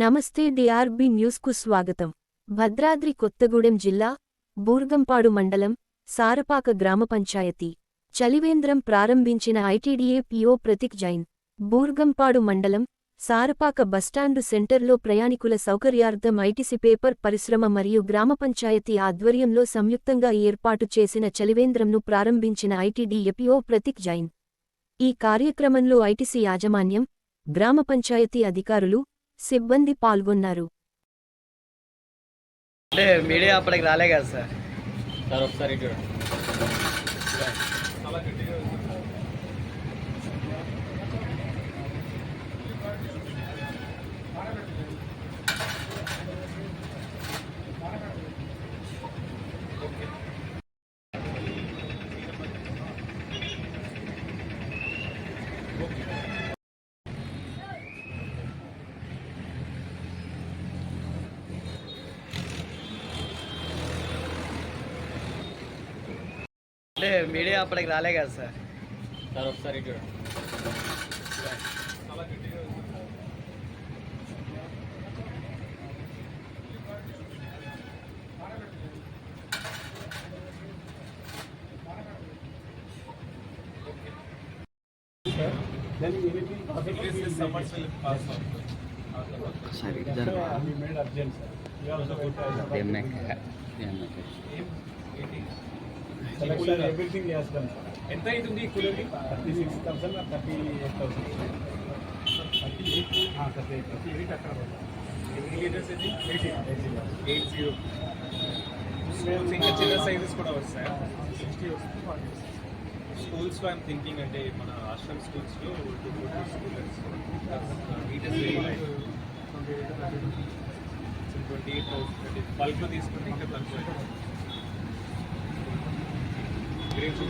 నమస్తే డిఆర్బి న్యూస్కు స్వాగతం. భద్రాద్రి కొత్తగూడెం జిల్లా బూర్గంపాడు మండలం సారపాక గ్రామ పంచాయతీ చలివేంద్రం ప్రారంభించిన ఐటీడీఏ పిఓ ప్రతిక్ జైన్ బూర్గంపాడు మండలం సారపాక బస్టాండు సెంటర్లో ప్రయాణికుల సౌకర్యార్థం ఐటీసీ పేపర్ పరిశ్రమ మరియు గ్రామ పంచాయతీ ఆధ్వర్యంలో సంయుక్తంగా ఏర్పాటు చేసిన చలివేంద్రంను ప్రారంభించిన ఐటీడీఏ పిఓ ప్రతిక్ జైన్ ఈ కార్యక్రమంలో ఐటీసీ యాజమాన్యం గ్రామ పంచాయతీ అధికారులు సిబ్బంది పాల్గొన్నారు అంటే మీడియా అప్పటికి రాలే కదా సార్ సార్ ఒకసారి ఇటు చూడండి. అంటే మీడియా అప్పటికి రాలే కదా సార్ సార్ ఒకసారి ఇటు చూడండి. Then immediately possibly this సరే has done. ఎంత అవుతుంది కూలర్కి? Thirty six thousand thirty eight thousand thirty eight thirty eight thirty eight అక్కడ ఎన్ని లీటర్స్ ఇది? ఎయిటీ ఎయిట్ జీరో స్కూల్స్ ఇంకా చిన్న సైజెస్ కూడా వస్తాయి? సిక్స్టీ వస్తుంది స్కూల్స్లో ఐమ్ థింకింగ్ అంటే మన ఆశ్రమ్ స్కూల్స్లో two forty coolers it is very light twenty eight thousand బల్క్లో తీసుకుంటే ఇంకా తక్కువ. గ్రేట్